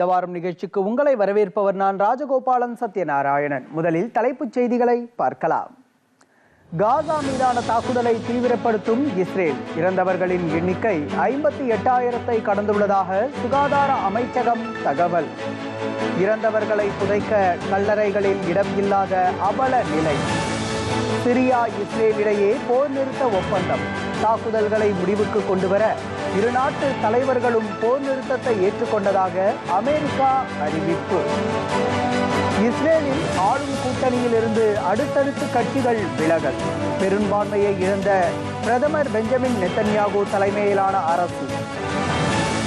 இந்த வாரம் நிகழ்ச்சிக்கு உங்களை வரவேற்பவர் நான் ராஜகோபாலன் சத்யநாராயணன். முதலில் தலைப்புச் செய்திகளை பார்க்கலாம். காசா மீதான தாக்குதலை தீவிரப்படுத்தும் இஸ்ரேல். இறந்தவர்களின் எண்ணிக்கை ஐம்பத்தி எட்டாயிரத்தை கடந்துள்ளதாக சுகாதார அமைச்சகம் தகவல். இறந்தவர்களை புதைக்க கல்லறைகளில் இடம் இல்லாத அவல நிலை. சிரியா இஸ்ரேல் இடையே போர் நிறுத்த ஒப்பந்தம். தாக்குதல்களை முடிவுக்கு கொண்டுவர இரு நாட்டு தலைவர்களும் போர் நிறுத்தத்தை ஏற்றுக்கொண்டதாக அமெரிக்கா அறிவிப்பு. இஸ்ரேலில் ஆளும் கூட்டணியில் இருந்து அடுத்தடுத்து கட்சிகள் விலகல். பெரும்பான்மையை இழந்த பிரதமர் பெஞ்சமின் நெத்தன்யாகு தலைமையிலான அரசு.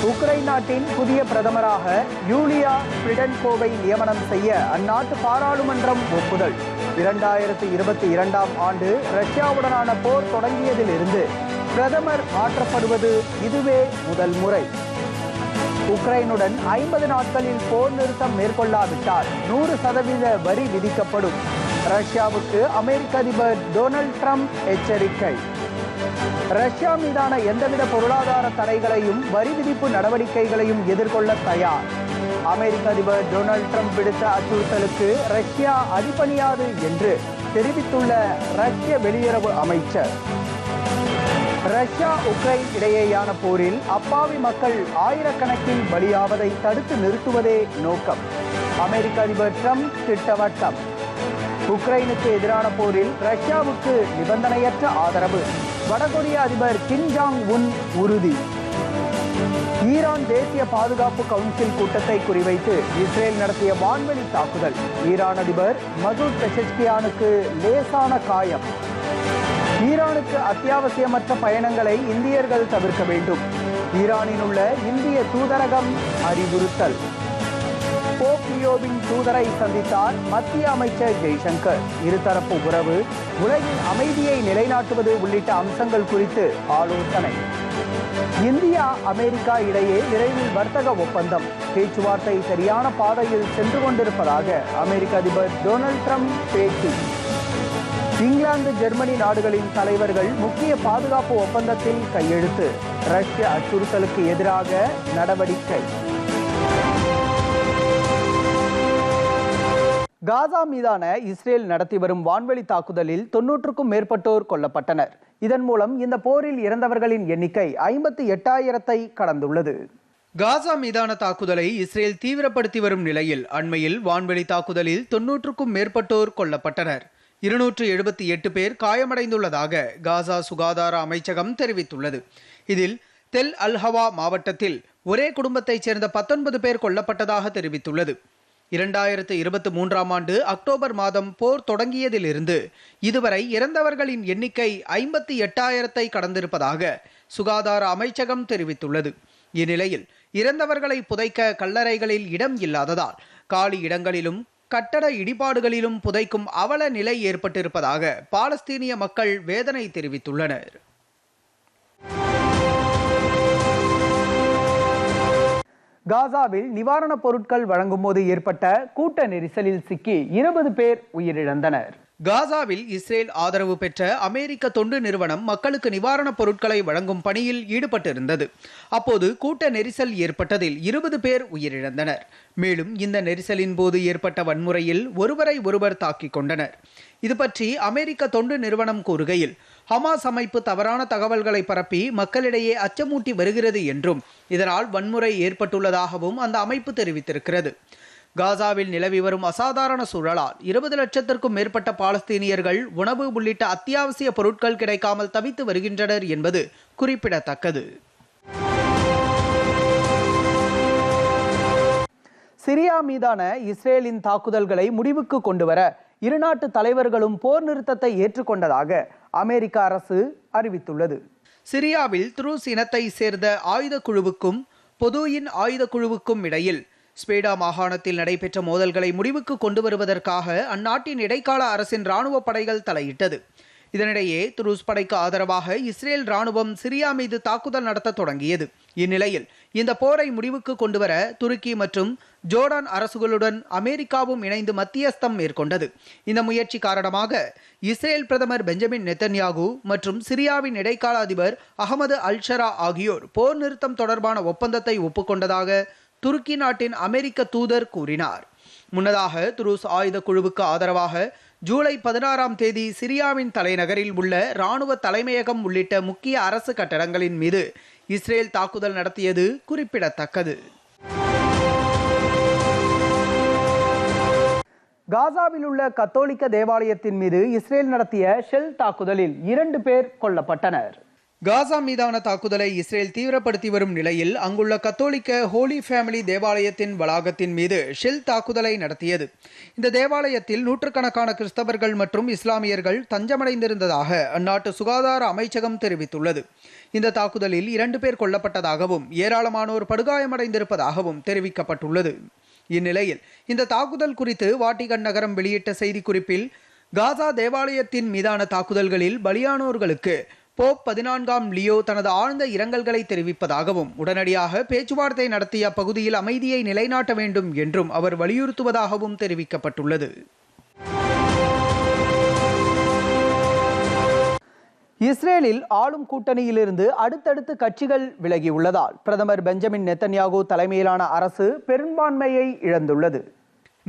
உக்ரைன் நாட்டின் புதிய பிரதமராக யூலியா பிரிடன்கோவை நியமனம் செய்ய அந்நாட்டு பாராளுமன்றம் ஒப்புதல். இரண்டாயிரத்தி இருபத்தி இரண்டாம் ஆண்டு ரஷ்யாவுடனான போர் தொடங்கியதிலிருந்து பிரதமர் மாற்றப்படுவது இதுவே முதல் முறை. உக்ரைனுடன் ஐம்பது நாட்களில் போர் நிறுத்தம் மேற்கொள்ளாவிட்டால் நூறு சதவீத வரி விதிக்கப்படும். ரஷ்யாவுக்கு அமெரிக்க அதிபர் டொனால்ட் ட்ரம்ப் எச்சரிக்கை. ரஷ்யா மீதான எந்தவித பொருளாதார தடைகளையும் வரி விதிப்பு நடவடிக்கைகளையும் எதிர்கொள்ள தயார். அமெரிக்க அதிபர் டொனால்ட் ட்ரம்ப் விடுத்த அச்சுறுத்தலுக்கு ரஷ்யா அடிபணியாது என்று தெரிவித்துள்ள ரஷ்ய வெளியுறவு அமைச்சர். ரஷ்யா உக்ரைன் இடையேயான போரில் அப்பாவி மக்கள் ஆயிரக்கணக்கில் பலியாவதை தடுத்து நிறுத்துவதே நோக்கம். அமெரிக்க அதிபர் ட்ரம்ப் திட்டவட்டம். உக்ரைனுக்கு எதிரான போரில் ரஷ்யாவுக்கு நிபந்தனையற்ற ஆதரவு. வடகொரிய அதிபர் கிம் ஜாங் உன் உறுதி. ஈரான் தேசிய பாதுகாப்பு கவுன்சில் கூட்டத்தை குறிவைத்து இஸ்ரேல் நடத்திய வான்வெளி தாக்குதல். ஈரான் அதிபர் மசூத் பெஷஸ்கியானுக்கு லேசான காயம். ஈரானுக்கு அத்தியாவசியமற்ற பயணங்களை இந்தியர்கள் தவிர்க்க வேண்டும். ஈரானில் உள்ள இந்திய தூதரகம் அறிவுறுத்தல். போப்பியோவின் தூதரை சந்தித்தார் மத்திய அமைச்சர் ஜெய்சங்கர். இருதரப்பு உறவு உலகின் அமைதியை நிலைநாட்டுவது உள்ளிட்ட அம்சங்கள் குறித்து ஆலோசனை. இந்தியா அமெரிக்கா இடையே விரைவில் வர்த்தக ஒப்பந்தம். பேச்சுவார்த்தை சரியான பாதையில் சென்று கொண்டிருப்பதாக அமெரிக்க அதிபர் டொனால்ட் ட்ரம்ப் பேச்சு. இங்கிலாந்து ஜெர்மனி நாடுகளின் தலைவர்கள் முக்கிய பாதுகாப்பு ஒப்பந்தத்தில் கையெழுத்து. ரஷ்ய அச்சுறுத்தலுக்கு எதிராக நடவடிக்கை. காசா மீதான இஸ்ரேல் நடத்தி வரும் வான்வெளி தாக்குதலில் தொன்னூற்றுக்கும் மேற்பட்டோர் கொல்லப்பட்டனர். இதன் மூலம் இந்த போரில் இறந்தவர்களின் எண்ணிக்கை ஐம்பத்தி எட்டாயிரத்தை கடந்துள்ளது. காசா மீதான தாக்குதலை இஸ்ரேல் தீவிரப்படுத்தி வரும் நிலையில் அண்மையில் வான்வெளி தாக்குதலில் தொன்னூற்றுக்கும் மேற்பட்டோர் கொல்லப்பட்டனர். இருநூற்று எழுபத்தி எட்டு பேர் காயமடைந்துள்ளதாக காசா சுகாதார அமைச்சகம் தெரிவித்துள்ளது. இதில் தெல் அல்ஹவா மாவட்டத்தில் ஒரே குடும்பத்தைச் சேர்ந்த பத்தொன்பது பேர் கொல்லப்பட்டதாக தெரிவித்துள்ளது. இரண்டாயிரத்து இருபத்தி மூன்றாம் ஆண்டு அக்டோபர் மாதம் போர் தொடங்கியதிலிருந்து இதுவரை இறந்தவர்களின் எண்ணிக்கை ஐம்பத்தி எட்டாயிரத்தை கடந்திருப்பதாக சுகாதார அமைச்சகம் தெரிவித்துள்ளது. இந்நிலையில் இறந்தவர்களை புதைக்க கல்லறைகளில் இடம் இல்லாததால் காலி இடங்களிலும் கட்டட இடிபாடுகளிலும் புதைக்கும் அவல நிலை ஏற்பட்டிருப்பதாக பாலஸ்தீனிய மக்கள் வேதனை தெரிவித்துள்ளனர். காசாவில் நிவாரணப் பொருட்கள் வழங்கும் போது ஏற்பட்ட கூட்ட நெரிசலில் சிக்கி இருபது பேர் உயிரிழந்தனர். காசாவில் இஸ்ரேல் ஆதரவு பெற்ற அமெரிக்க தொண்டு நிறுவனம் மக்களுக்கு நிவாரணப் பொருட்களை வழங்கும் பணியில் ஈடுபட்டிருந்தது. அப்போது கூட்ட நெரிசல் ஏற்பட்டதில் இருபது பேர் உயிரிழந்தனர். மேலும் இந்த நெரிசலின் போது ஏற்பட்ட வன்முறையில் ஒருவரை ஒருவர் தாக்கிக் கொண்டனர். இது பற்றி அமெரிக்க தொண்டு நிறுவனம் கூறுகையில் ஹமாஸ் அமைப்பு தவறான தகவல்களை பரப்பி மக்களிடையே அச்சமூட்டி வருகிறது என்றும் இதனால் வன்முறை ஏற்பட்டுள்ளதாகவும் அந்த அமைப்பு தெரிவித்திருக்கிறது. காசாவில் நிலவி வரும் அசாதாரண சூழலால் இருபது லட்சத்திற்கும் மேற்பட்ட பாலஸ்தீனியர்கள் உணவு உள்ளிட்ட அத்தியாவசிய பொருட்கள் கிடைக்காமல் தவித்து வருகின்றனர் என்பது குறிப்பிடத்தக்கது. சிரியா மீதான இஸ்ரேலின் தாக்குதல்களை முடிவுக்கு கொண்டுவர இரு நாட்டு தலைவர்களும் போர் நிறுத்தத்தை ஏற்றுக்கொண்டதாக அமெரிக்க அரசு அறிவித்துள்ளது. சிரியாவில் துருஸ் இனத்தை சேர்ந்த ஆயுத குழுவுக்கும் பொதுயின் ஆயுத குழுவுக்கும் இடையில் ஸ்பேடா மாகாணத்தில் நடைபெற்ற மோதல்களை முடிவுக்கு கொண்டு வருவதற்காக அந்நாட்டின் இடைக்கால அரசின் ராணுவ படைகள் தலையிட்டது. இதனிடையே துருஸ் படைக்கு ஆதரவாக இஸ்ரேல் ராணுவம் சிரியா மீது தாக்குதல் நடத்த தொடங்கியது. இந்நிலையில் இந்த போரை முடிவுக்கு கொண்டுவர துருக்கி மற்றும் ஜோர்டான் அரசுகளுடன் அமெரிக்காவும் இணைந்து மத்தியஸ்தம் மேற்கொண்டது. இந்த முயற்சி காரணமாக இஸ்ரேல் பிரதமர் பெஞ்சமின் நெத்தன்யாகு மற்றும் சிரியாவின் இடைக்கால அதிபர் அகமது அல்ஷரா ஆகியோர் போர் நிறுத்தம் தொடர்பான ஒப்பந்தத்தை ஒப்புக்கொண்டதாக துருக்கி நாட்டின் அமெரிக்க தூதர் கூறினார். முன்னதாக துருஸ் ஆயுத குழுவுக்கு ஆதரவாக ஜூலை பதினாறாம் தேதி சிரியாவின் தலைநகரில் உள்ள இராணுவ தலைமையகம் உள்ளிட்ட முக்கிய அரசு கட்டடங்களின் மீது இஸ்ரேல் தாக்குதல் நடத்தியது குறிப்பிடத்தக்கது. காசாவில் உள்ள கத்தோலிக்க தேவாலயத்தின் மீது இஸ்ரேல் நடத்திய ஷெல் தாக்குதலில் இரண்டு பேர் கொல்லப்பட்டனர். காசா மீதான தாக்குதலை இஸ்ரேல் தீவிரப்படுத்தி வரும் நிலையில் அங்குள்ள கத்தோலிக்க ஹோலி ஃபேமிலி தேவாலயத்தின் வளாகத்தின் மீது ஷெல் தாக்குதலை நடத்தியது. இந்த தேவாலயத்தில் நூற்றுக்கணக்கான கிறிஸ்தவர்கள் மற்றும் இஸ்லாமியர்கள் தஞ்சமடைந்திருந்ததாக அந்நாட்டு சுகாதார அமைச்சகம் தெரிவித்துள்ளது. இந்த தாக்குதலில் இரண்டு பேர் கொல்லப்பட்டதாகவும் ஏராளமானோர் படுகாயமடைந்திருப்பதாகவும் தெரிவிக்கப்பட்டுள்ளது. இந்நிலையில் இந்த தாக்குதல் குறித்து வாட்டிகன் நகரம் வெளியிட்ட செய்திக்குறிப்பில் காசா தேவாலயத்தின் மீதான தாக்குதல்களில் பலியானோர்களுக்கு போப் பதினான்காம் லியோ தனது ஆழ்ந்த இரங்கல்களை தெரிவிப்பதாகவும் உடனடியாக பேச்சுவார்த்தை நடத்திய அப்பகுதியில் அமைதியை நிலைநாட்ட வேண்டும் என்றும் அவர் வலியுறுத்துவதாகவும் தெரிவிக்கப்பட்டுள்ளது. இஸ்ரேலில் ஆளும் கூட்டணியிலிருந்து அடுத்தடுத்து கட்சிகள் விலகியுள்ளதால் பிரதமர் பெஞ்சமின் நெத்தன்யாகு தலைமையிலான அரசு பெரும்பான்மையை இழந்துள்ளது.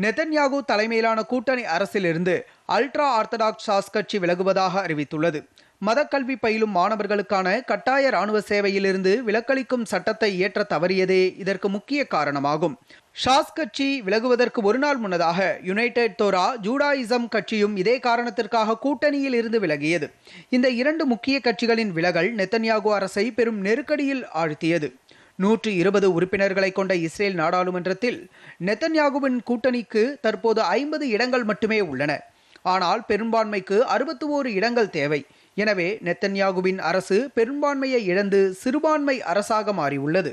நெத்தன்யாகு தலைமையிலான கூட்டணி அரசிலிருந்து அல்ட்ரா ஆர்த்தடாக்ஸ் சாஸ் கட்சி விலகுவதாக அறிவித்துள்ளது. மதக்கல்வி பயிலும் மாணவர்களுக்கான கட்டாய ராணுவ சேவையிலிருந்து விலக்களிக்கும் சட்டத்தை இயற்ற தவறியதே இதற்கு முக்கிய காரணமாகும். ஷாஸ் கட்சி விலகுவதற்கு ஒரு நாள் முன்னதாக யுனைடெட் தோரா ஜூடாயிசம் கட்சியும் இதே காரணத்திற்காக கூட்டணியில் இருந்து விலகியது. இந்த இரண்டு முக்கிய கட்சிகளின் விலகல் நெத்தன்யாகு அரசை பெரும் நெருக்கடியில் ஆழ்த்தியது. நூற்று இருபது உறுப்பினர்களை கொண்ட இஸ்ரேல் நாடாளுமன்றத்தில் நெத்தன்யாகுவின் கூட்டணிக்கு தற்போது ஐம்பது இடங்கள் மட்டுமே உள்ளன. ஆனால் பெரும்பான்மைக்கு அறுபத்தி ஓரு இடங்கள் தேவை. எனவே நெத்தன்யாகுவின் அரசு பெரும்பான்மையை இழந்து சிறுபான்மை அரசாக மாறியுள்ளது.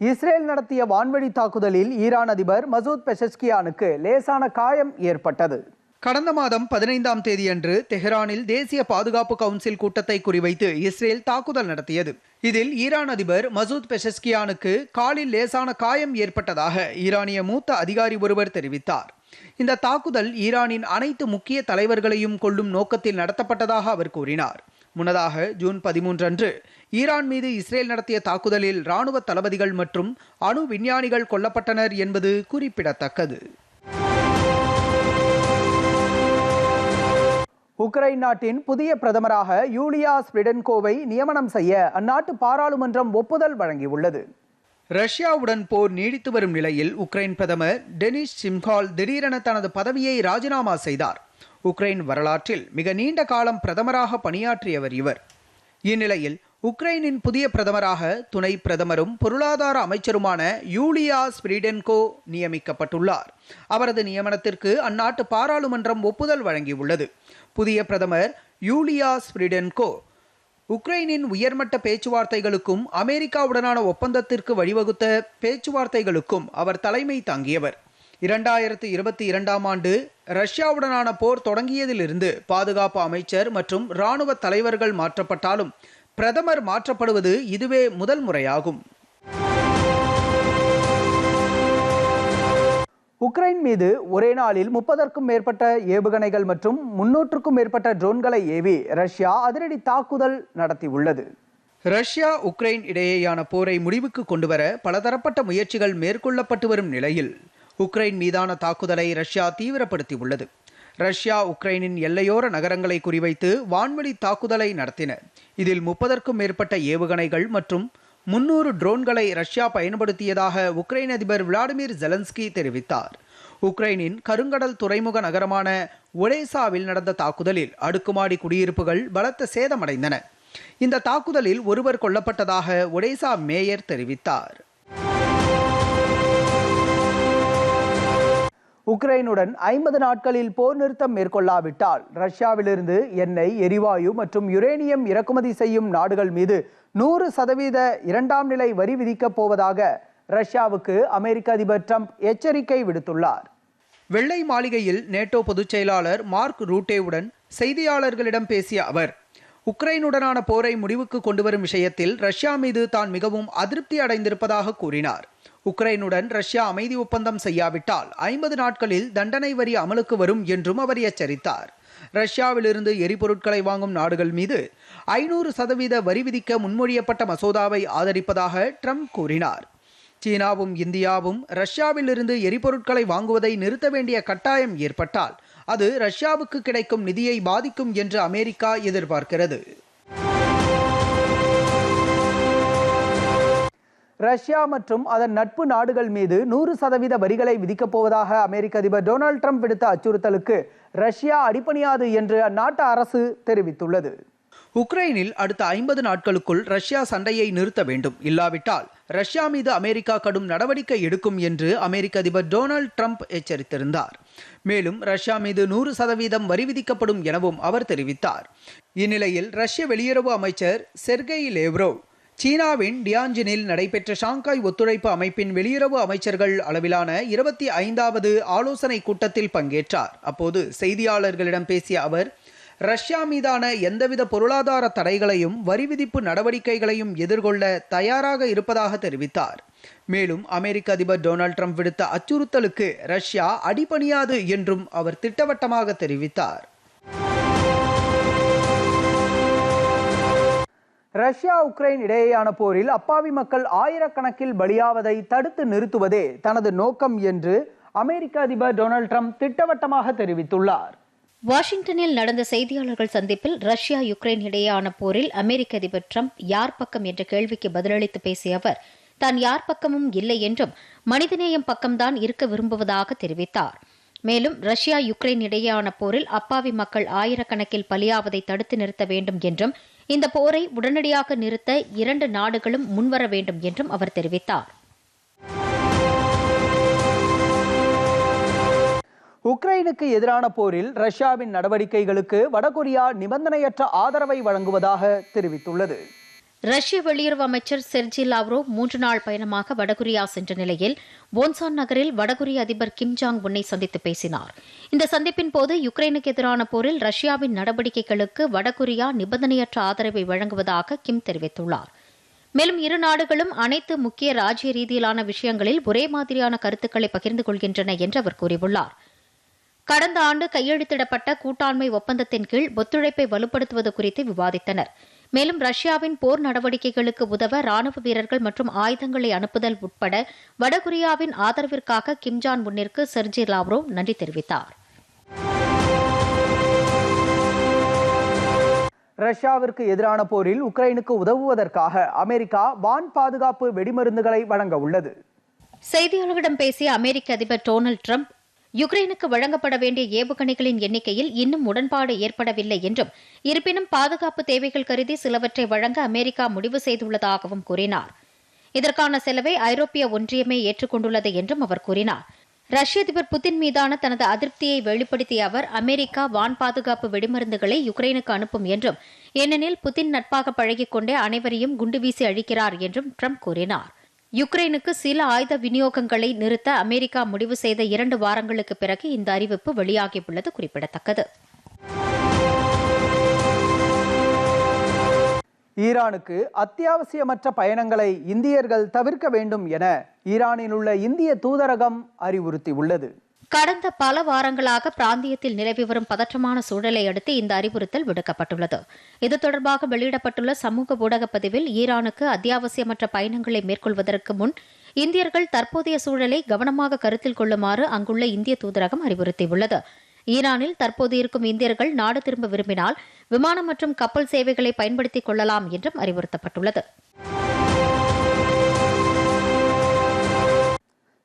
இஸ்ரேல் நடத்திய வான்வழி தாக்குதலில் ஈரான் அதிபர் மசூத் பெஷஸ்கியானுக்கு லேசான காயம் ஏற்பட்டது. கடந்த மாதம் பதினைந்தாம் தேதியன்று தெஹ்ரானில் தேசிய பாதுகாப்பு கவுன்சில் கூட்டத்தை குறிவைத்து இஸ்ரேல் தாக்குதல் நடத்தியது. இதில் ஈரான் அதிபர் மசூத் பெஷஸ்கியானுக்கு காலில் லேசான காயம் ஏற்பட்டதாக ஈரானிய மூத்த அதிகாரி ஒருவர் தெரிவித்தார். இந்த தாக்குதல் ஈரானின் அனைத்து முக்கிய தலைவர்களையும் கொள்ளும் நோக்கத்தில் நடத்தப்பட்டதாக அவர் கூறினார். முன்னதாக ஜூன் பதிமூன்று அன்று ஈரான் மீது இஸ்ரேல் நடத்திய தாக்குதலில் ராணுவ தளபதிகள் மற்றும் அணு விஞ்ஞானிகள் கொல்லப்பட்டனர் என்பது குறிப்பிடத்தக்கது. உக்ரைன் நாட்டின் புதிய பிரதமராக யூலியா ஸ்விடன்கோவை நியமனம் செய்ய அந்நாட்டு பாராளுமன்றம் ஒப்புதல் வழங்கியுள்ளது. ரஷ்யாவுடன் போர் நீடித்து வரும் நிலையில் உக்ரைன் பிரதமர் டெனிஸ் சிம்ஹால் திடீரென தனது பதவியை ராஜினாமா செய்தார். உக்ரைன் வரலாற்றில் மிக நீண்ட காலம் பிரதமராக பணியாற்றியவர் இவர். இந்நிலையில் உக்ரைனின் புதிய பிரதமராக துணை பிரதமரும் பொருளாதார அமைச்சருமான யூலியா ஸ்பிரிடென்கோ நியமிக்கப்பட்டுள்ளார். அவரது நியமனத்திற்கு அந்நாட்டு பாராளுமன்றம் ஒப்புதல் வழங்கியுள்ளது. புதிய பிரதமர் யூலியா ஸ்பிரிடென்கோ உக்ரைனின் உயர்மட்ட பேச்சுவார்த்தைகளுக்கும் அமெரிக்காவுடனான ஒப்பந்தத்திற்கு வழிவகுத்த பேச்சுவார்த்தைகளுக்கும் அவர் தலைமை தாங்கியவர். இரண்டாயிரத்து இருபத்தி இரண்டாம் ஆண்டு ரஷ்யாவுடனான போர் தொடங்கியதிலிருந்து பாதுகாப்பு அமைச்சர் மற்றும் இராணுவ தலைவர்கள் மாற்றப்பட்டாலும் பிரதமர் மாற்றப்படுவது இதுவே முதல் முறையாகும். உக்ரைன் மீது ஒரே நாளில் முப்பதற்கும் மேற்பட்ட ஏவுகணைகள் மற்றும் முன்னூற்றுக்கும் மேற்பட்ட ட்ரோன்களை ஏவி ரஷ்யா அதிரடி தாக்குதல் நடத்தியுள்ளது. ரஷ்யா உக்ரைன் இடையேயான போரை முடிவுக்கு கொண்டுவர பலதரப்பட்ட முயற்சிகள் மேற்கொள்ளப்பட்டு வரும் நிலையில் உக்ரைன் மீதான தாக்குதலை ரஷ்யா தீவிரப்படுத்தியுள்ளது. ரஷ்யா உக்ரைனின் எல்லையோர நகரங்களை குறிவைத்து வான்வழி தாக்குதலை நடத்தின. இதில் முப்பதற்கும் மேற்பட்ட ஏவுகணைகள் மற்றும் முன்னூறு ட்ரோன்களை ரஷ்யா பயன்படுத்தியதாக உக்ரைன் அதிபர் விளாடிமிர் ஜெலன்ஸ்கி தெரிவித்தார். உக்ரைனின் கருங்கடல் துறைமுக நகரமான ஒடேசாவில் நடந்த தாக்குதலில் அடுக்குமாடி குடியிருப்புகள் பலத்த சேதமடைந்தன. இந்த தாக்குதலில் ஒருவர் கொல்லப்பட்டதாக ஒடேசா மேயர் தெரிவித்தார். உக்ரைனுடன் ஐம்பது நாட்களில் போர் நிறுத்தம் மேற்கொள்ளாவிட்டால் ரஷ்யாவிலிருந்து எண்ணெய் எரிவாயு மற்றும் யுரேனியம் இறக்குமதி செய்யும் நாடுகள் மீது நூறு சதவீத இரண்டாம் நிலை வரி விதிக்கப் போவதாக ரஷ்யாவுக்கு அமெரிக்க அதிபர் ட்ரம்ப் எச்சரிக்கை விடுத்துள்ளார். வெள்ளை மாளிகையில் நேட்டோ பொதுச் செயலாளர் மார்க் ரூட்டேவுடன் செய்தியாளர்களிடம் பேசிய அவர் உக்ரைனுடனான போரை முடிவுக்கு கொண்டுவரும் விஷயத்தில் ரஷ்யா மீது தான் மிகவும் அதிருப்தி அடைந்திருப்பதாக கூறினார். உக்ரைனுடன் ரஷ்யா அமைதி ஒப்பந்தம் செய்யாவிட்டால் ஐம்பது நாட்களில் தண்டனை வரி அமலுக்கு வரும் என்றும் அவர் எச்சரித்தார். ரஷ்யாவிலிருந்து எரிபொருட்களை வாங்கும் நாடுகள் மீது ஐநூறு சதவீத வரி விதிக்க முன்மொழியப்பட்ட மசோதாவை ஆதரிப்பதாக ட்ரம்ப் கூறினார். சீனாவும் இந்தியாவும் ரஷ்யாவிலிருந்து எரிபொருட்களை வாங்குவதை நிறுத்த வேண்டிய கட்டாயம் ஏற்பட்டால் அது ரஷ்யாவுக்கு கிடைக்கும் நிதியை பாதிக்கும் என்று அமெரிக்கா எதிர்பார்க்கிறது. ரஷ்யா மற்றும் அதன் நட்பு நாடுகள் மீது நூறு சதவீத வரிகளை விதிக்கப் போவதாக அமெரிக்க அதிபர் டொனால்ட் ட்ரம்ப் விடுத்த அச்சுறுத்தலுக்கு ரஷ்யா அடிபணியாது என்று அந்நாட்டு அரசு தெரிவித்துள்ளது. உக்ரைனில் அடுத்த ஐம்பது நாட்களுக்குள் ரஷ்யா சண்டையை நிறுத்த வேண்டும். இல்லாவிட்டால் ரஷ்யா மீது அமெரிக்கா கடும் நடவடிக்கை எடுக்கும் என்று அமெரிக்க அதிபர் டொனால்ட் ட்ரம்ப் எச்சரித்திருந்தார். மேலும் ரஷ்யா மீது நூறு சதவீதம் வரி விதிக்கப்படும் எனவும் அவர் தெரிவித்தார். இந்நிலையில் ரஷ்ய வெளியுறவு அமைச்சர் செர்கெய் லேவ்ரோவ் சீனாவின் டியான்ஜினில் நடைபெற்ற ஷாங்காய் ஒத்துழைப்பு அமைப்பின் வெளியுறவு அமைச்சர்கள் அளவிலான இருபத்தி ஐந்தாவது ஆலோசனை கூட்டத்தில் பங்கேற்றார். அப்போது செய்தியாளர்களிடம் பேசிய அவர் ரஷ்யா மீதான எந்தவித பொருளாதார தடைகளையும் வரி விதிப்பு நடவடிக்கைகளையும் எதிர்கொள்ள தயாராக இருப்பதாக தெரிவித்தார். மேலும் அமெரிக்க அதிபர் டொனால்ட் ட்ரம்ப் விடுத்த அச்சுறுத்தலுக்கு ரஷ்யா அடிபணியாது என்றும் அவர் திட்டவட்டமாக தெரிவித்தார். ரஷ்யா உக்ரைன் இடையேயான போரில் அப்பாவி மக்கள் ஆயிரக்கணக்கில் பலியாவதை தடுத்து நிறுத்துவதே தனது நோக்கம் என்று அமெரிக்க அதிபர் டொனால்ட் ட்ரம்ப் திட்டவட்டமாக தெரிவித்துள்ளார். வாஷிங்டனில் நடந்த செய்தியாளர்கள் சந்திப்பில் ரஷ்யா யுக்ரைன் இடையேயான போரில் அமெரிக்க அதிபர் ட்ரம்ப் யார் பக்கம் என்ற கேள்விக்கு பதிலளித்து பேசிய அவர் தான் யார் பக்கமும் இல்லை என்றும் மனிதநேயம் பக்கம்தான் இருக்க விரும்புவதாக தெரிவித்தார். மேலும் ரஷ்யா யுக்ரைன் இடையேயான போரில் அப்பாவி மக்கள் ஆயிரக்கணக்கில் பலியாவதை தடுத்து நிறுத்த வேண்டும் என்றும் இந்த போரை உடனடியாக நிறுத்த இரண்டு நாடுகளும் முன்வர வேண்டும் என்றும் அவர் தெரிவித்தார். உக்ரைனுக்கு எதிரான போரில் ரஷ்யாவின் நடவடிக்கைகளுக்கு வடகொரியா நிபந்தனையற்ற ஆதரவை வழங்குவதாக தெரிவித்துள்ளது. ரஷ்ய வெளியுறவு அமைச்சர் செர்ஜி லாவ்ரோ மூன்று நாள் பயணமாக வடகொரியா சென்ற நிலையில் போன்சான் நகரில் வடகொரிய அதிபர் கிம் ஜாங் உன்னை சந்தித்து பேசினார். இந்த சந்திப்பின் போது யுக்ரைனுக்கு எதிரான போரில் ரஷ்யாவின் நடவடிக்கைகளுக்கு வடகொரியா நிபந்தனையற்ற ஆதரவை வழங்குவதாக கிம் தெரிவித்துள்ளார். மேலும் இரு நாடுகளும் அனைத்து முக்கிய ராஜ்ய ரீதியிலான விஷயங்களில் ஒரே மாதிரியான கருத்துக்களை பகிர்ந்து கொள்கின்றன என்று அவர் கூறியுள்ளார். கடந்த ஆண்டு கையெழுத்திடப்பட்ட கூட்டாண்மை ஒப்பந்தத்தின் கீழ் ஒத்துழைப்பை வலுப்படுத்துவது குறித்து விவாதித்தனர். மேலும் ரஷ்யாவின் போர் நடவடிக்கைகளுக்கு உதவ ராணுவ வீரர்கள் மற்றும் ஆயுதங்களை அனுப்புதல் உட்பட வடகொரியாவின் ஆதரவிற்காக கிம்ஜான் முன்னிற்கு செர்ஜி லாவ்ரோவ் நன்றி தெரிவித்தார். ரஷ்யாவிற்கு எதிரான போரில் உக்ரைனுக்கு உதவுவதற்காக அமெரிக்கா வான் பாதுகாப்பு வெடிமருந்துகளை வழங்க உள்ளது. செய்தியாளர்களிடம் பேசிய அமெரிக்க அதிபர் டொனால்டு ட்ரம்ப் யுக்ரைனுக்கு வழங்கப்பட வேண்டிய ஏவுகணைகளின் எண்ணிக்கையில் இன்னும் உடன்பாடு ஏற்படவில்லை என்றும் இருப்பினும் பாதுகாப்பு தேவைகள் கருதி சிலவற்றை வழங்க அமெரிக்கா முடிவு செய்துள்ளதாகவும் கூறினார். இதற்கான செலவை ஐரோப்பிய ஒன்றியமே ஏற்றுக்கொண்டுள்ளது என்றும் அவர் கூறினார். ரஷ்ய அதிபர் புதின் மீதான தனது அதிருப்தியை வெளிப்படுத்திய அவர் அமெரிக்கா வான் பாதுகாப்பு வெடிமருந்துகளை யுக்ரைனுக்கு அனுப்பும் என்றும் ஏனெனில் புதின் நட்பாக பழகிக் கொண்டே அனைவரையும் குண்டு வீசி அழிக்கிறார் என்றும் ட்ரம்ப் கூறினார். யுக்ரைனுக்கு சில ஆயுத விநியோகங்களை நிறுத்த அமெரிக்கா முடிவு செய்த இரண்டு வாரங்களுக்கு பிறகு இந்த அறிவிப்பு வெளியாகியுள்ளது குறிப்பிடத்தக்கது. ஈரானுக்கு அத்தியாவசியமற்ற பயணங்களை இந்தியர்கள் தவிர்க்க வேண்டும் என ஈரானில் உள்ள இந்திய தூதரகம் அறிவுறுத்தியுள்ளது. கடந்த பல வாரங்களாக பிராந்தியத்தில் நிலவி வரும் பதற்றமான சூழலை அடுத்து இந்த அறிவுறுத்தல் விடுக்கப்பட்டுள்ளது. இது தொடர்பாக வெளியிடப்பட்டுள்ள சமூக ஊடக பதிவில் ஈரானுக்கு அத்தியாவசியமற்ற பயணங்களை மேற்கொள்வதற்கு முன் இந்தியர்கள் தற்போதைய சூழலை கவனமாக கருத்தில் கொள்ளுமாறு அங்குள்ள இந்திய தூதரகம் அறிவுறுத்தியுள்ளது. ஈரானில் தற்போது இருக்கும் இந்தியர்கள் நாடு திரும்ப விரும்பினால் விமானம் மற்றும் கப்பல் சேவைகளை பயன்படுத்திக் கொள்ளலாம் என்றும் அறிவுறுத்தப்பட்டுள்ளது.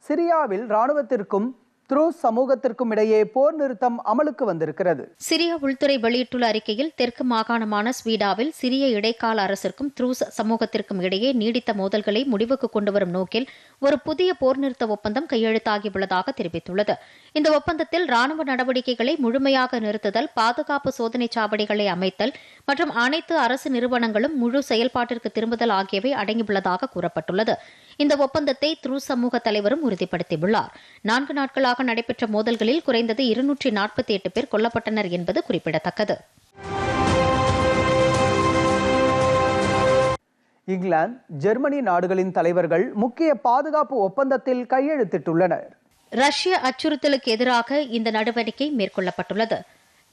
சிரியாவில் ராணுவத்திற்கும் த்ரூஸ் சமூகத்திற்கும் இடையே போர் நிறுத்தம் அமலுக்கு வந்திருக்கிறது. சிரிய உள்துறை வெளியிட்டுள்ள அறிக்கையில் தெற்கு மாகாணமான ஸ்வீடாவில் சிரிய இடைக்கால அரசிற்கும் த்ரூஸ் சமூகத்திற்கும் இடையே நீடித்த மோதல்களை முடிவுக்கு கொண்டுவரும் நோக்கில் ஒரு புதிய போர் நிறுத்த ஒப்பந்தம் கையெழுத்தாகியுள்ளதாக தெரிவித்துள்ளது. இந்த ஒப்பந்தத்தில் ராணுவ நடவடிக்கைகளை முழுமையாக நிறுத்துதல் பாதுகாப்பு சோதனை சாவடிகளை அமைத்தல் மற்றும் அனைத்து அரசு நிறுவனங்களும் முழு செயல்பாட்டிற்கு திரும்புதல் ஆகியவை அடங்கியுள்ளதாக கூறப்பட்டுள்ளது. இந்த ஒப்பந்தத்தை துரு சமூக தலைவரும் உறுதிப்படுத்தியுள்ளார். நான்கு நாட்களாக நடைபெற்ற மோதல்களில் குறைந்தது இருநூற்றி நாற்பத்தி எட்டு பேர் கொல்லப்பட்டனர் என்பது குறிப்பிடத்தக்கது. இங்கிலாந்து ஜெர்மனி நாடுகளின் தலைவர்கள் முக்கிய பாதுகாப்பு ஒப்பந்தத்தில் கையெழுத்திட்டுள்ளனர். ரஷ்ய அச்சுறுத்தலுக்கு எதிராக இந்த நடவடிக்கை மேற்கொள்ளப்பட்டுள்ளது.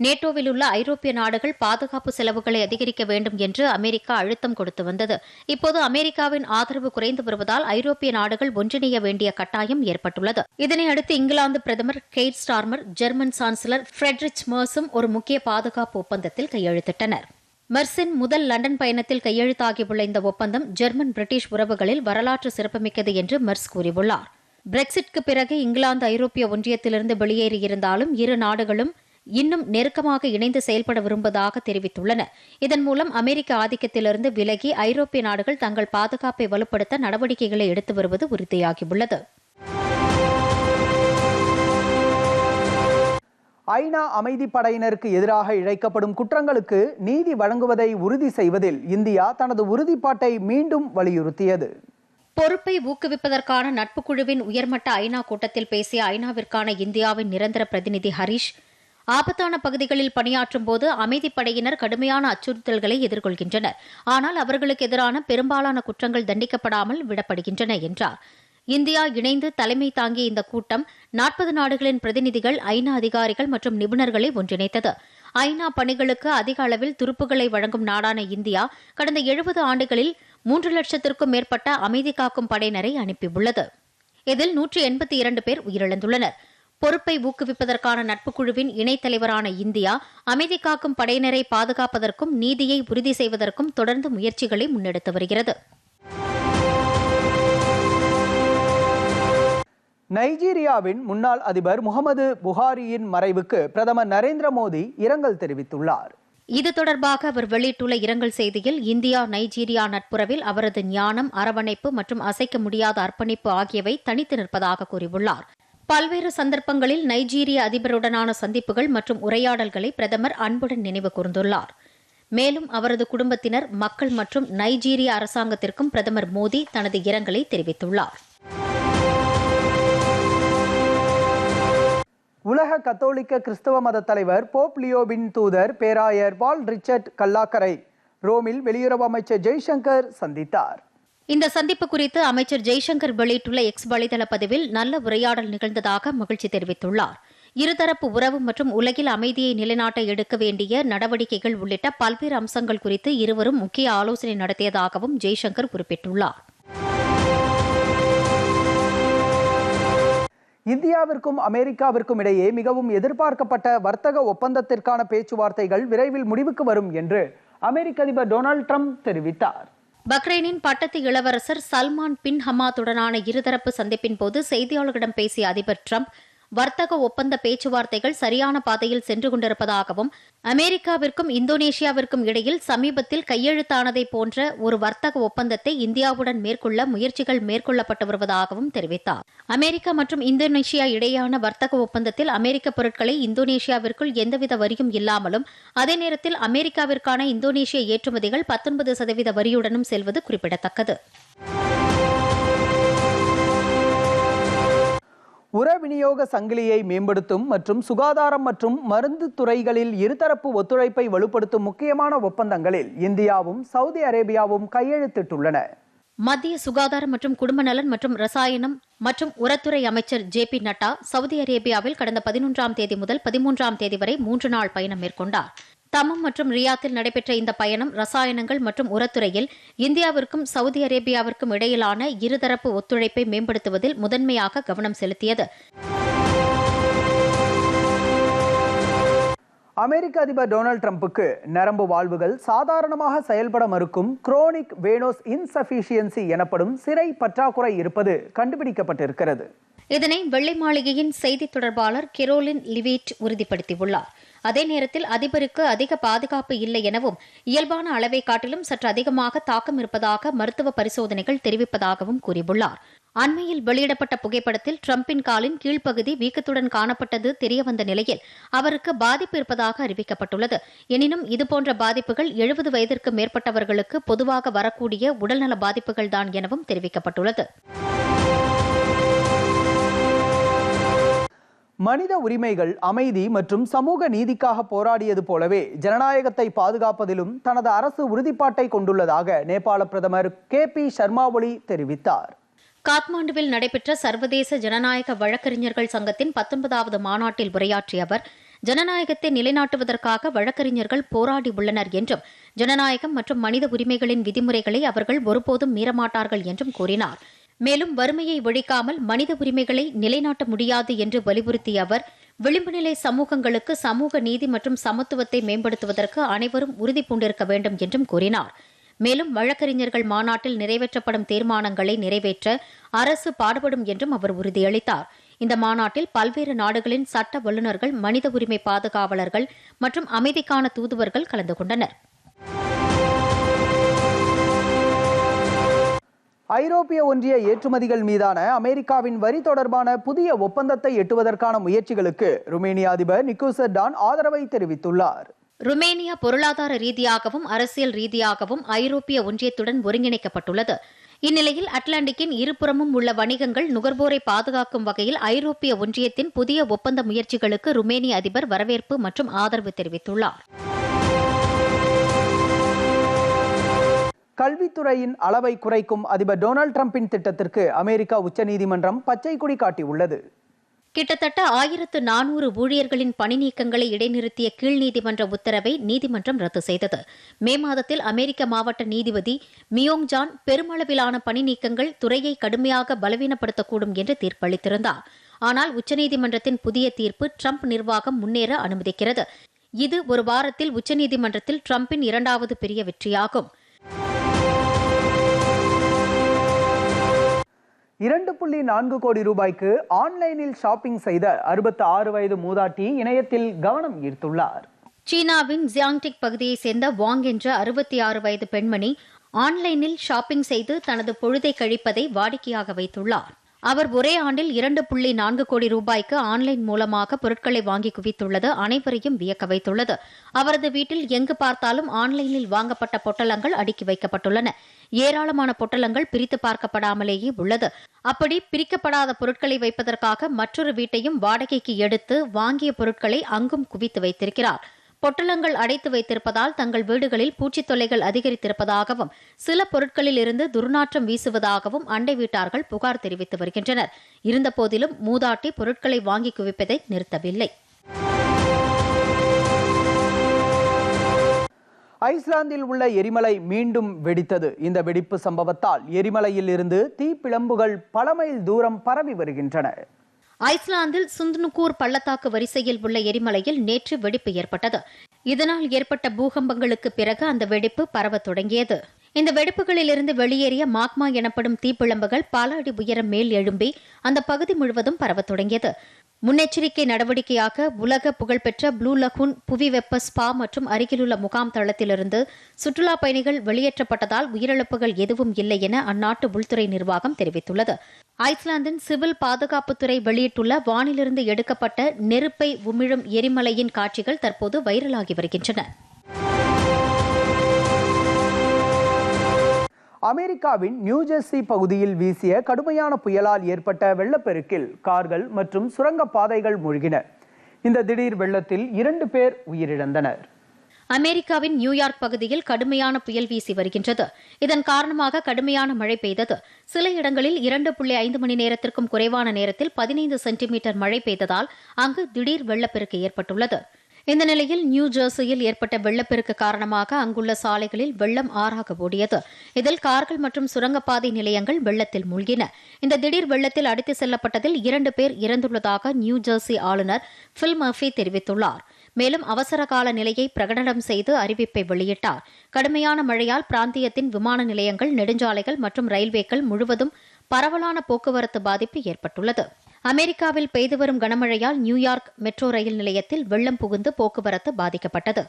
நேட்டோவில் உள்ள ஐரோப்பிய நாடுகள் பாதுகாப்பு செலவுகளை அதிகரிக்க வேண்டும் என்று அமெரிக்கா அழுத்தம் கொடுத்து வந்தது. இப்போது அமெரிக்காவின் ஆதரவு குறைந்து வருவதால் ஐரோப்பிய நாடுகள் ஒன்றிணைய வேண்டிய கட்டாயம் ஏற்பட்டுள்ளது. இதனையடுத்து இங்கிலாந்து பிரதமர் Keir Starmer German chancellor Friedrich மர்ஸும் ஒரு முக்கிய பாதுகாப்பு ஒப்பந்தத்தில் கையெழுத்திட்டனர். மெர்சின் முதல் லண்டன் பயணத்தில் கையெழுத்தாகியுள்ள இந்த ஒப்பந்தம் ஜெர்மன் பிரிட்டிஷ் உறவுகளில் வரலாற்று சிறப்புமிக்கது என்று மெர்ஸ் கூறியுள்ளார். பிரெக்சிட்க்கு பிறகு இங்கிலாந்து ஐரோப்பிய ஒன்றியத்திலிருந்து வெளியேறியிருந்தாலும் இரு நாடுகளும் இன்னும் நெருக்கமாக இணைந்து செயல்பட விரும்புவதாக தெரிவித்துள்ளன. இதன் மூலம் அமெரிக்க ஆதிக்கத்திலிருந்து விலகி ஐரோப்பிய நாடுகள் தங்கள் பாதுகாப்பை வலுப்படுத்த நடவடிக்கைகளை எடுத்து வருவது உறுதியாகியுள்ளது. ஐநா அமைதி படையினருக்கு எதிராக இழைக்கப்படும் குற்றங்களுக்கு நீதி வழங்குவதை உறுதி செய்வதில் இந்தியா தனது உறுதிப்பாட்டை மீண்டும் வலியுறுத்தியது. பொறுப்பை ஊக்குவிப்பதற்கான நட்பு குழுவின் உயர்மட்ட ஐநா கூட்டத்தில் பேசிய ஐநாவிற்கான இந்தியாவின் நிரந்தர பிரதிநிதி ஹரீஷ் ஆபத்தான பகுதிகளில் பணியாற்றும் போது அமைதிப்படையினர் கடுமையான அச்சுறுத்தல்களை எதிர்கொள்கின்றனர். ஆனால் அவர்களுக்கு எதிரான பெரும்பாலான குற்றங்கள் தண்டிக்கப்படாமல் விடப்படுகின்றன என்றார். இந்தியா இணைந்து தலைமை தாங்கிய இந்த கூட்டம் நாற்பது நாடுகளின் பிரதிநிதிகள் ஐநா அதிகாரிகள் மற்றும் நிபுணர்களை ஒன்றிணைத்தது. ஐநா பணிகளுக்கு அதிக அளவில் துருப்புகளை வழங்கும் நாடான இந்தியா கடந்த எழுபது ஆண்டுகளில் மூன்று லட்சத்திற்கும் மேற்பட்ட அமைதி காக்கும் படையினரை அனுப்பியுள்ளது. இதில் நூற்றி எண்பத்தி இரண்டு பேர் உயிரிழந்துள்ளனர். பொறுப்பை ஊக்குவிப்பதற்கான நட்பு குழுவின் இணைத் தலைவரான இந்தியா அமைதி காக்கும் படையினரை பாதுகாப்பதற்கும் நீதியை உறுதி செய்வதற்கும் தொடர்ந்து முயற்சிகளை முன்னெடுத்து வருகிறது. நைஜீரியாவின் முன்னாள் அதிபர் முகமது புகாரியின் மறைவுக்கு பிரதமர் நரேந்திர மோடி இரங்கல் தெரிவித்துள்ளார். இது தொடர்பாக அவர் வெளியிட்டுள்ள இரங்கல் செய்தியில் இந்தியா நைஜீரியா நட்புறவில் அவரது ஞானம் அரவணைப்பு மற்றும் அசைக்க முடியாத அர்ப்பணிப்பு ஆகியவை தனித்து நிற்பதாக கூறியுள்ளார். பல்வேறு சந்தர்ப்பங்களில் நைஜீரிய அதிபருடனான சந்திப்புகள் மற்றும் உரையாடல்களை பிரதமர் அன்புடன் நினைவு கூர்ந்துள்ளார். மேலும் அவரது குடும்பத்தினர் மக்கள் மற்றும் நைஜீரிய அரசாங்கத்திற்கும் பிரதமர் மோடி தனது இரங்கலை தெரிவித்துள்ளார். உலக கத்தோலிக்க கிறிஸ்தவ மத தலைவர் போப் லியோவின் தூதர் பேராயர் பால் ரிச்சர்ட் கல்லாக்கரை ரோமில் வெளியுறவு அமைச்சர் ஜெய்சங்கர் சந்தித்தார். இந்த சந்திப்பு குறித்து அமைச்சர் ஜெய்சங்கர் வெளியிட்டுள்ள எக்ஸ் வலைதள பதிவில் நல்ல உரையாடல் நிகழ்ந்ததாக மகிழ்ச்சி தெரிவித்துள்ளார். இருதரப்பு உறவு மற்றும் உலகில் அமைதியை நிலைநாட்ட எடுக்க வேண்டிய நடவடிக்கைகள் உள்ளிட்ட பல்வேறு அம்சங்கள் குறித்து இருவரும் முக்கிய ஆலோசனை நடத்தியதாகவும் ஜெய்சங்கர் குறிப்பிட்டுள்ளார். இந்தியாவிற்கும் அமெரிக்காவிற்கும் இடையே மிகவும் எதிர்பார்க்கப்பட்ட வர்த்தக ஒப்பந்தத்திற்கான பேச்சுவார்த்தைகள் விரைவில் முடிவுக்கு வரும் என்று அமெரிக்க அதிபர் டொனால்ட் ட்ரம்ப் தெரிவித்தார். பக்ரைனின் பட்டத்து இளவரசர் சல்மான் பின் ஹமாத்துடனான இருதரப்பு சந்திப்பின் போது செய்தியாளர்களிடம் பேசிய அதிபர் ட்ரம்ப் வர்த்தக ஒப்பந்த பேச்சுவார்த்தைகள் சரியான பாதையில் சென்று கொண்டிருப்பதாகவும் அமெரிக்காவிற்கும் இந்தோனேஷியாவிற்கும் இடையில் சமீபத்தில் கையெழுத்தானதை போன்ற ஒரு வர்த்தக ஒப்பந்தத்தை இந்தியாவுடன் மேற்கொள்ள முயற்சிகள் மேற்கொள்ளப்பட்டு வருவதாகவும் தெரிவித்தார். அமெரிக்கா மற்றும் இந்தோனேஷியா இடையேயான வர்த்தக ஒப்பந்தத்தில் அமெரிக்க பொருட்களை இந்தோனேஷியாவிற்குள் எந்தவித வரியும் இல்லாமலும் அதே நேரத்தில் அமெரிக்காவிற்கான இந்தோனேஷிய ஏற்றுமதிகள் பத்தொன்பது சதவீத வரியுடனும் செல்வது குறிப்பிடத்தக்கது. உர விநியோக சங்கிலியை மேம்படுத்தும் மற்றும் சுகாதாரம் மற்றும் மருந்து துறைகளில் இருதரப்பு ஒத்துழைப்பை வலுப்படுத்தும் முக்கியமான ஒப்பந்தங்களில் இந்தியாவும் சவுதி அரேபியாவும் கையெழுத்திட்டுள்ளன. மத்திய சுகாதாரம் மற்றும் குடும்ப நலன் மற்றும் ரசாயனம் மற்றும் உரத்துறை அமைச்சர் ஜே பி நட்டா சவுதி அரேபியாவில் கடந்த பதினொன்றாம் தேதி முதல் பதிமூன்றாம் தேதி வரை மூன்று நாள் பயணம் மேற்கொண்டார். தமம் மற்றும் ரியாத்தில் நடைபெற்ற இந்த பயணம் ரசாயனங்கள் மற்றும் உரத்துறையில் இந்தியாவிற்கும் சவுதி அரேபியாவிற்கும் இடையிலான இருதரப்பு ஒத்துழைப்பை மேம்படுத்துவதில் முதன்மையாக கவனம் செலுத்தியது. அமெரிக்க அதிபர் டொனால்ட் ட்ரம்புக்கு நரம்பு வாழ்வுகள் சாதாரணமாக செயல்பட மறுக்கும் குரோனிக் வேனோஸ் இன்சஃபிஷியன்சி எனப்படும் சிறை பற்றாக்குறை இருப்பது கண்டுபிடிக்கப்பட்டிருக்கிறது. இதனை வெள்ளை மாளிகையின் செய்தி தொடர்பாளர் கெரோலின் லிவிட் உறுதிப்படுத்தியுள்ளார். அதே நேரத்தில் அதிபருக்கு அதிக பாதுகாப்பு இல்லை எனவும் இயல்பான அளவை காட்டிலும் சற்று அதிகமாக தாக்கம் இருப்பதாக மருத்துவ பரிசோதனைகள் தெரிவிப்பதாகவும் கூறியுள்ளார். அண்மையில் வெளியிடப்பட்ட புகைப்படத்தில் டிரம்பின் காலின் கீழ்ப்பகுதி வீக்கத்துடன் காணப்பட்டது தெரியவந்த நிலையில் அவருக்கு பாதிப்பு இருப்பதாக அறிவிக்கப்பட்டுள்ளது. எனினும் இதுபோன்ற பாதிப்புகள் எழுபது வயதிற்கு மேற்பட்டவர்களுக்கு பொதுவாக வரக்கூடிய உடல்நல பாதிப்புகள்தான் எனவும் தெரிவிக்கப்பட்டுள்ளது. மனித உரிமைகள் அமைதி மற்றும் சமூக நீதிக்காக போராடியது போலவே ஜனநாயகத்தை பாதுகாப்பதிலும் தனது அரசு உறுதிப்பாட்டை கொண்டுள்ளதாக நேபாள பிரதமர் கே பி சர்மா ஒலி தெரிவித்தார். காத்மாண்டுவில் நடைபெற்ற சர்வதேச ஜனநாயக வழக்கறிஞர்கள் சங்கத்தின் பத்தொன்பதாவது மாநாட்டில் உரையாற்றிய அவர் ஜனநாயகத்தை நிலைநாட்டுவதற்காக வழக்கறிஞர்கள் போராடி உள்ளனர் என்றும் ஜனநாயகம் மற்றும் மனித உரிமைகளின் விதிமுறைகளை அவர்கள் ஒருபோதும் மீறமாட்டார்கள் என்றும் கூறினார். மேலும் வறுமையை ஒழிக்காமல் மனித உரிமைகளை நிலைநாட்ட முடியாது என்று வலியுறுத்திய அவர் விளிம்புநிலை சமூகங்களுக்கு சமூக நீதி மற்றும் சமத்துவத்தை மேம்படுத்துவதற்கு அனைவரும் உறுதி பூண்டிருக்க வேண்டும் என்றும் கூறினார். மேலும் வழக்கறிஞர்கள் மாநாட்டில் நிறைவேற்றப்படும் தீர்மானங்களை நிறைவேற்ற அரசு பாடுபடும் என்றும் அவர் உறுதியளித்தார். இந்த மாநாட்டில் பல்வேறு நாடுகளின் சட்ட வல்லுநர்கள் மனித உரிமை பாதுகாவலர்கள் மற்றும் அமைதிக்கான தூதுவர்கள் கலந்து கொண்டனர். ஐரோப்பிய ஒன்றிய ஏற்றுமதிகள் மீதான அமெரிக்காவின் வரி தொடர்பான புதிய ஒப்பந்தத்தை எட்டுவதற்கான முயற்சிகளுக்கு ருமேனிய அதிபர் நிக்கோசர்டான் ஆதரவை தெரிவித்துள்ளார். ருமேனியா பொருளாதார ரீதியாகவும் அரசியல் ரீதியாகவும் ஐரோப்பிய ஒன்றியத்துடன் ஒருங்கிணைக்கப்பட்டுள்ளது. இந்நிலையில் அட்லாண்டிக்கின் இருபுறமும் உள்ள வணிகங்கள் நுகர்வோரை பாதுகாக்கும் வகையில் ஐரோப்பிய ஒன்றியத்தின் புதிய ஒப்பந்த முயற்சிகளுக்கு ருமேனிய அதிபர் வரவேற்பு மற்றும் ஆதரவு தெரிவித்துள்ளார். கல்வித்துறையின் அளவை குறைக்கும் அதிபர் டொனால்ட் டிரம்பின் திட்டத்திற்கு அமெரிக்கா உச்சநீதிமன்றம் பச்சை கொடி காட்டியுள்ளது. கிட்டத்தட்ட ஆயிரத்து நானூறு ஊழியர்களின் பணி நீக்கங்களை இடைநிறுத்திய கீழ் நீதிமன்ற உத்தரவை நீதிமன்றம் ரத்து செய்தது. மே மாதத்தில் அமெரிக்க மாவட்ட நீதிபதி மியோங் ஜான் பெருமளவிலான பணி நீக்கங்கள் துறையை கடுமையாக பலவீனப்படுத்தக்கூடும் என்று தீர்ப்பளித்திருந்தார். ஆனால் உச்சநீதிமன்றத்தின் புதிய தீர்ப்பு ட்ரம்ப் நிர்வாகம் முன்னேற அனுமதிக்கிறது. இது ஒரு வாரத்தில் உச்சநீதிமன்றத்தில் ட்ரம்பின் இரண்டாவது பெரிய வெற்றியாகும். இரண்டு புள்ளி நான்கு கோடி ரூபாய்க்கு ஆன்லைனில் ஷாப்பிங் செய்த அறுபத்தி ஆறு வயது மூதாட்டி இணையத்தில் கவனம் ஈர்த்துள்ளார். சீனாவின் ஜியாங்டிக் பகுதியைச் சேர்ந்த வாங் என்ற அறுபத்தி ஆறு வயது பெண்மணி ஆன்லைனில் ஷாப்பிங் செய்து தனது பொழுதை கழிப்பதை வாடிக்கையாக வைத்துள்ளார். அவர் ஒரே ஆண்டில் இரண்டு புள்ளி நான்கு கோடி ரூபாய்க்கு ஆன்லைன் மூலமாக பொருட்களை வாங்கி குவித்துள்ளது அனைவரையும் வியக்க வைத்துள்ளது. அவரது வீட்டில் எங்கு பார்த்தாலும் ஆன்லைனில் வாங்கப்பட்ட பொட்டலங்கள் அடுக்கி வைக்கப்பட்டுள்ளன. ஏராளமான பொட்டலங்கள் பிரித்து பார்க்கப்படாமலேயே உள்ளது. அப்படி பிரிக்கப்படாத பொருட்களை வைப்பதற்காக மற்றொரு வீட்டையும் வாடகைக்கு எடுத்து வாங்கிய பொருட்களை அங்கும் குவித்து வைத்திருக்கிறார். பொட்டலங்கள் அடைத்து வைத்திருப்பதால் தங்கள் வீடுகளில் பூச்சித் தொல்லைகள் அதிகரித்திருப்பதாகவும் சில பொருட்களில் இருந்து துர்நாற்றம் வீசுவதாகவும் அண்டை வீட்டார்கள் புகார் தெரிவித்து வருகின்றனர். இருந்தபோதிலும் மூதாட்டி பொருட்களை வாங்கி குவிப்பதை நிறுத்தவில்லை. ஐஸ்லாந்தில் உள்ள எரிமலை மீண்டும் வெடித்தது. இந்த வெடிப்பு சம்பவத்தால் எரிமலையில் இருந்து தீப்பிழம்புகள் பல மைல் தூரம் பரவி வருகின்றன. ஐஸ்லாந்தில் சுந்துனுக்கூர் பள்ளத்தாக்கு வரிசையில் உள்ள எரிமலையில் நேற்று வெடிப்பு ஏற்பட்டது. இதனால் ஏற்பட்ட பூகம்பங்களுக்கு பிறகு அந்த வெடிப்பு பரவத் தொடங்கியது. இந்த வெடிப்புகளிலிருந்து வெளியேறிய மாக்மா எனப்படும் தீப்பிழம்புகள் பல அடி உயரம் மேல் எழும்பி அந்த பகுதி முழுவதும் பரவத் தொடங்கியது. முன்னெச்சரிக்கை நடவடிக்கையாக உலக புகழ்பெற்ற ப்ளூ லகுன் புவி வெப்ப ஸ்பா மற்றும் அருகிலுள்ள முகாம் தளத்திலிருந்து சுற்றுலா பயணிகள் வெளியேற்றப்பட்டதால் உயிரிழப்புகள் எதுவும் இல்லை என அந்நாட்டு உள்துறை நிர்வாகம் தெரிவித்துள்ளது. ஐஸ்லாந்தின் சிவில் பாதுகாப்புத்துறை வெளியிட்டுள்ள வானிலிருந்து எடுக்கப்பட்ட நெருப்பை உமிழும் எரிமலையின் காட்சிகள் தற்போது வைரலாகி வருகின்றன. அமெரிக்காவின் நியூஜெர்சி பகுதியில் வீசிய கடுமையான புயலால் ஏற்பட்ட வெள்ளப்பெருக்கில் கார்கள் மற்றும் சுரங்கப் பாதைகள் மூழ்கின. இந்த திடீர் வெள்ளத்தில் இரண்டு பேர் உயிரிழந்தனர். அமெரிக்காவின் நியூயார்க் பகுதியில் கடுமையான புயல் வீசி வருகின்றது. இதன் காரணமாக கடுமையான மழை பெய்தது. சில இடங்களில் இரண்டு புள்ளி ஐந்து மணி நேரத்திற்கும் குறைவான நேரத்தில் பதினைந்து சென்டிமீட்டர் மழை பெய்ததால் அங்கு திடீர் வெள்ளப்பெருக்கு ஏற்பட்டுள்ளது. இந்த நிலையில் நியூ ஜெர்சியில் ஏற்பட்ட வெள்ளப்பெருக்கு காரணமாக அங்குள்ள சாலைகளில் வெள்ளம் ஆறாக ஓடியது. இதில் கார்கள் மற்றும் சுரங்கப்பாதை நிலையங்கள் வெள்ளத்தில் மூழ்கின. இந்த திடீர் வெள்ளத்தில் அடித்து செல்லப்பட்டதில் இரண்டு பேர் இறந்துள்ளதாக நியூ ஜெர்சி ஆளுநர் பில் மர்ஃபி தெரிவித்துள்ளார். மேலும் அவசர கால நிலையை பிரகடனம் செய்து அறிவிப்பை வெளியிட்டார். கடுமையான மழையால் பிராந்தியத்தின் விமான நிலையங்கள் நெடுஞ்சாலைகள் மற்றும் ரயில்வேக்கள் முழுவதும் பரவலான போக்குவரத்து பாதிப்பு ஏற்பட்டுள்ளது. அமெரிக்காவில் பெய்து வரும் கனமழையால் நியூயார்க் மெட்ரோ ரயில் நிலையத்தில் வெள்ளம் புகுந்து போக்குவரத்து பாதிக்கப்பட்டது.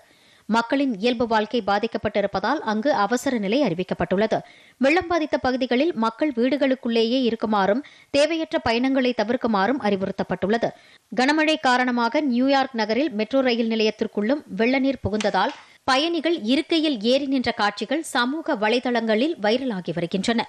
மக்களின் இயல்பு வாழ்க்கை பாதிக்கப்பட்டிருப்பதால் அங்கு அவசர நிலை அறிவிக்கப்பட்டுள்ளது. வெள்ளம் பாதித்த பகுதிகளில் மக்கள் வீடுகளுக்குள்ளேயே இருக்குமாறும் தேவையற்ற பயணங்களை தவிர்க்குமாறும் அறிவுறுத்தப்பட்டுள்ளது. கனமழை காரணமாக நியூயார்க் நகரில் மெட்ரோ ரயில் நிலையத்திற்குள்ளும் வெள்ள நீர் புகுந்ததால் பயணிகள் இருக்கையில் ஏறி நின்ற காட்சிகள் சமூக வலைதளங்களில் வைரலாகி வருகின்றன.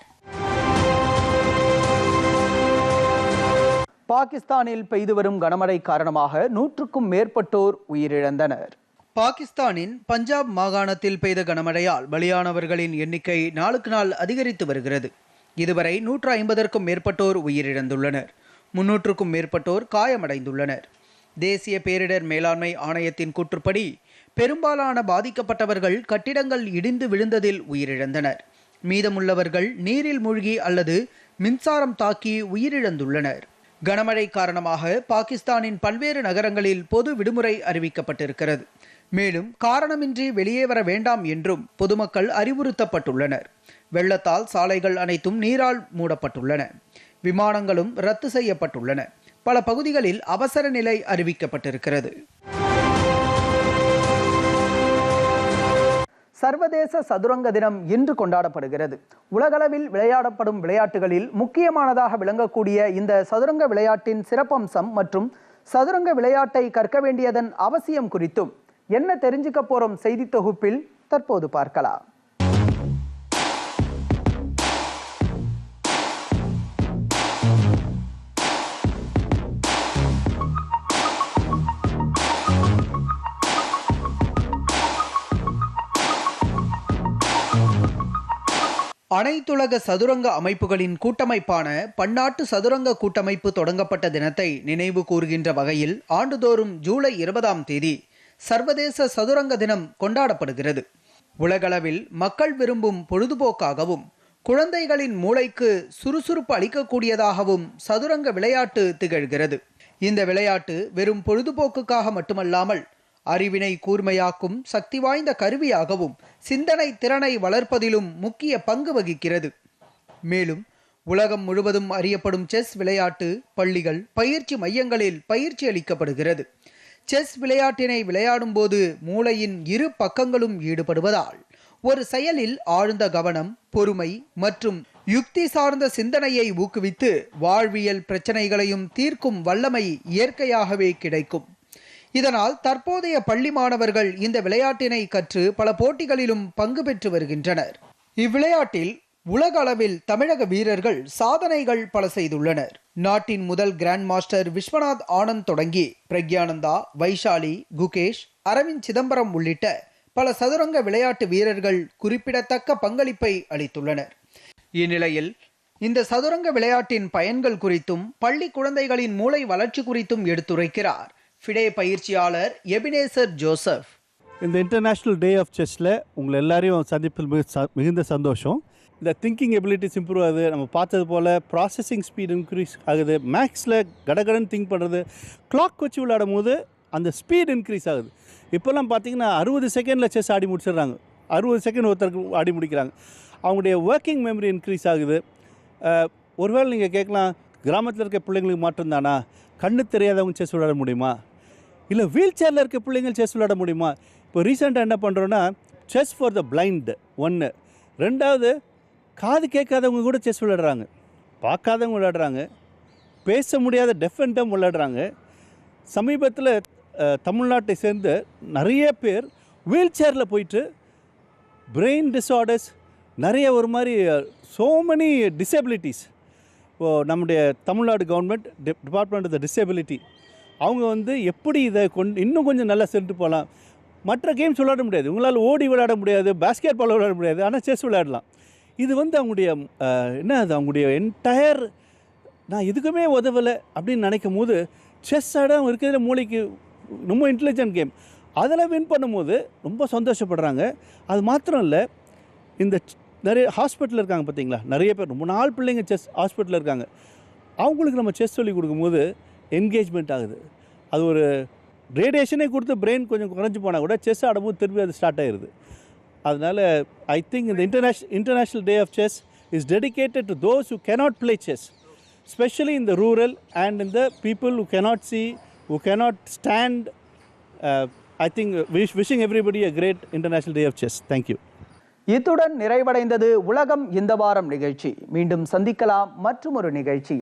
பாகிஸ்தானில் பெய்து வரும் கனமழை காரணமாக நூற்றுக்கும் மேற்பட்டோர் உயிரிழந்தனர். பாகிஸ்தானின் பஞ்சாப் மாகாணத்தில் பெய்த கனமழையால் பலியானவர்களின் எண்ணிக்கை நாளுக்கு நாள் அதிகரித்து வருகிறது. இதுவரை நூற்று ஐம்பதற்கும் மேற்பட்டோர் உயிரிழந்துள்ளனர். முன்னூற்றுக்கும் மேற்பட்டோர் காயமடைந்துள்ளனர். தேசிய பேரிடர் மேலாண்மை ஆணையத்தின் கூற்றுப்படி பெரும்பாலான பாதிக்கப்பட்டவர்கள் கட்டிடங்கள் இடிந்து விழுந்ததில் உயிரிழந்தனர். மீதமுள்ளவர்கள் நீரில் மூழ்கி அல்லது மின்சாரம் தாக்கி உயிரிழந்துள்ளனர். கனமழை காரணமாக பாகிஸ்தானின் பல்வேறு நகரங்களில் பொது விடுமுறை அறிவிக்கப்பட்டிருக்கிறது. மேலும் காரணமின்றி வெளியே வர வேண்டாம் என்றும் பொதுமக்கள் அறிவுறுத்தப்பட்டுள்ளனர். வெள்ளத்தால் சாலைகள் அனைத்தும் நீரால் மூடப்பட்டுள்ளன. விமானங்களும் ரத்து செய்யப்பட்டுள்ளன. பல பகுதிகளில் அவசர நிலை அறிவிக்கப்பட்டிருக்கிறது. சர்வதேச சதுரங்க தினம் இன்று கொண்டாடப்படுகிறது. உலகளவில் விளையாடப்படும் விளையாட்டுகளில் முக்கியமானதாக விளங்கக்கூடிய இந்த சதுரங்க விளையாட்டின் சிறப்பம்சம் மற்றும் சதுரங்க விளையாட்டை கற்க வேண்டியதன் அவசியம் குறித்தும் என்ன தெரிஞ்சுக்க போறோம் செய்தி தொகுப்பில்? தற்போது பார்க்கலாம். அனைத்துலக சதுரங்க அமைப்புகளின் கூட்டமைப்பான பன்னாட்டு சதுரங்க கூட்டமைப்பு தொடங்கப்பட்ட தினத்தை நினைவு கூறுகின்ற வகையில் ஆண்டுதோறும் ஜூலை இருபதாம் தேதி சர்வதேச சதுரங்க தினம் கொண்டாடப்படுகிறது. உலகளவில் மக்கள் விரும்பும் பொழுதுபோக்காகவும் குழந்தைகளின் மூளைக்கு சுறுசுறுப்பு அளிக்கக்கூடியதாகவும் சதுரங்க விளையாட்டு திகழ்கிறது. இந்த விளையாட்டு வெறும் பொழுதுபோக்குக்காக மட்டுமல்லாமல் அறிவினை கூர்மையாக்கும் சக்தி வாய்ந்த கருவியாகவும் சிந்தனை திறனை வளர்ப்பதிலும் முக்கிய பங்கு வகிக்கிறது. மேலும் உலகம் முழுவதும் அறியப்படும் செஸ் விளையாட்டு பள்ளிகள் பயிற்சி மையங்களில் பயிற்சி அளிக்கப்படுகிறது. செஸ் விளையாட்டினை விளையாடும் போது மூளையின் இரு பக்கங்களும் ஈடுபடுவதால் ஒரு செயலில் ஆழ்ந்த கவனம் பொறுமை மற்றும் யுக்தி சார்ந்த சிந்தனையை ஊக்குவித்து வாழ்வியல் பிரச்சனைகளையும் தீர்க்கும் வல்லமை இயற்கையாகவே கிடைக்கும். இதனால் தற்போதைய பள்ளி மாணவர்கள் இந்த விளையாட்டினை கற்று பல போட்டிகளிலும் பங்கு பெற்று வருகின்றனர். இவ்விளையாட்டில் உலக அளவில் தமிழக வீரர்கள் சாதனைகள் பல செய்துள்ளனர். நாட்டின் முதல் கிராண்ட் மாஸ்டர் விஸ்வநாத் ஆனந்த் தொடங்கி பிரக்யானந்தா வைஷாலி குகேஷ் அரவிந்த் சிதம்பரம் உள்ளிட்ட பல சதுரங்க விளையாட்டு வீரர்கள் குறிப்பிடத்தக்க பங்களிப்பை அளித்துள்ளனர். இந்நிலையில் இந்த சதுரங்க விளையாட்டின் பயன்கள் குறித்தும் பள்ளி குழந்தைகளின் மூளை வளர்ச்சி குறித்தும் எடுத்துரைக்கிறார். ஃபிடே பயிற்சியாளர் எபினேசர் ஜோசப். இந்த இன்டர்நேஷ்னல் டே ஆஃப் செஸ்ஸில் உங்களை எல்லாரையும் சந்திப்பில் மிகு ச- மிகுந்த சந்தோஷம். இந்த திங்கிங் எபிலிட்டிஸ் இம்ப்ரூவ் ஆகுது. நம்ம பார்த்தது போல் ப்ராசஸிங் ஸ்பீட் இன்க்ரீஸ் ஆகுது. மேக்ஸில் கடகடன் திங்க் பண்ணுறது கிளாக் வச்சு விளையாடும் போது அந்த ஸ்பீட் இன்க்ரீஸ் ஆகுது. இப்போல்லாம் பார்த்தீங்கன்னா அறுபது செகண்டில் செஸ் ஆடி முடிச்சிடுறாங்க. அறுபது செகண்ட் ஒருத்தருக்கு ஆடி முடிக்கிறாங்க. அவங்களுடைய ஒர்க்கிங் மெமரி இன்க்ரீஸ் ஆகுது. ஒருவேளை நீங்கள் கேட்கலாம் கிராமத்தில் இருக்க பிள்ளைங்களுக்கு மட்டும்தானா கண்ணு தெரியாதவங்க செஸ் விளையாட முடியுமா? இல்லை வீல் சேரில் இருக்க பிள்ளைங்கள் செஸ் விளையாட முடியுமா? இப்போ ரீசெண்டாக என்ன பண்ணுறோன்னா செஸ் ஃபார் த பிளைண்டு ஒன்று ரெண்டாவது காது கேட்காதவங்க கூட செஸ் விளையாடுறாங்க. பார்க்காதவங்க விளையாடுறாங்க. பேச முடியாத டெஃபெண்டம் விளையாடுறாங்க. சமீபத்தில் தமிழ்நாட்டை சேர்ந்த நிறைய பேர் வீல் சேரில் போயிட்டு பிரெயின் டிஸார்டர்ஸ் நிறைய ஒரு மாதிரி ஸோ மெனி டிசபிலிட்டிஸ் இப்போது நம்முடைய Tamil Nadu government department of the disability அவங்க வந்து எப்படி இதை கொண்டு இன்னும் கொஞ்சம் நல்லா சென்று போகலாம். மற்ற கேம்ஸ் விளையாட முடியாது. உங்களால் ஓடி விளையாட முடியாது பேஸ்கெட் பால் விளையாட முடியாது ஆனால் செஸ் விளையாடலாம். இது வந்து அவங்களுடைய என்ன அது? அவங்களுடைய என்டையர் நான் எதுக்குமே உதவலை அப்படின்னு நினைக்கும் போது செஸ் ஆட இருக்கிறதுல மூளைக்கு ரொம்ப இன்டெலிஜென்ட் கேம் அதில் வின் பண்ணும்போது ரொம்ப சந்தோஷப்படுறாங்க. அது மாத்திரம் இல்லை இந்த நிறைய ஹாஸ்பிட்டலில் இருக்காங்க பார்த்தீங்களா? நிறைய பேர் ரொம்ப நாள் பிள்ளைங்க செஸ் ஹாஸ்பிட்டலில் இருக்காங்க. அவங்களுக்கு நம்ம செஸ் சொல்லி கொடுக்கும்போது என்கேஜ்மெண்ட் ஆகுது. அது ஒரு ரேடியேஷனே கொடுத்து பிரெயின் கொஞ்சம் குறைஞ்சி போனால் கூட செஸ் ஆடும்போது திரும்பி அது ஸ்டார்ட் ஆயிடுது அதனால் ஐ திங்க் இந்த international international day of chess is dedicated to those who cannot play chess specially இந்த ரூரல் அண்ட் இந்த people who cannot see who cannot stand I think wish wishing everybody a great international day of chess thank you இத்துடன் நிறைவடைந்தது உலகம் இந்த வாரம் நிகழ்ச்சி மீண்டும் சந்திக்கலாம் மற்றும் ஒரு நிகழ்ச்சி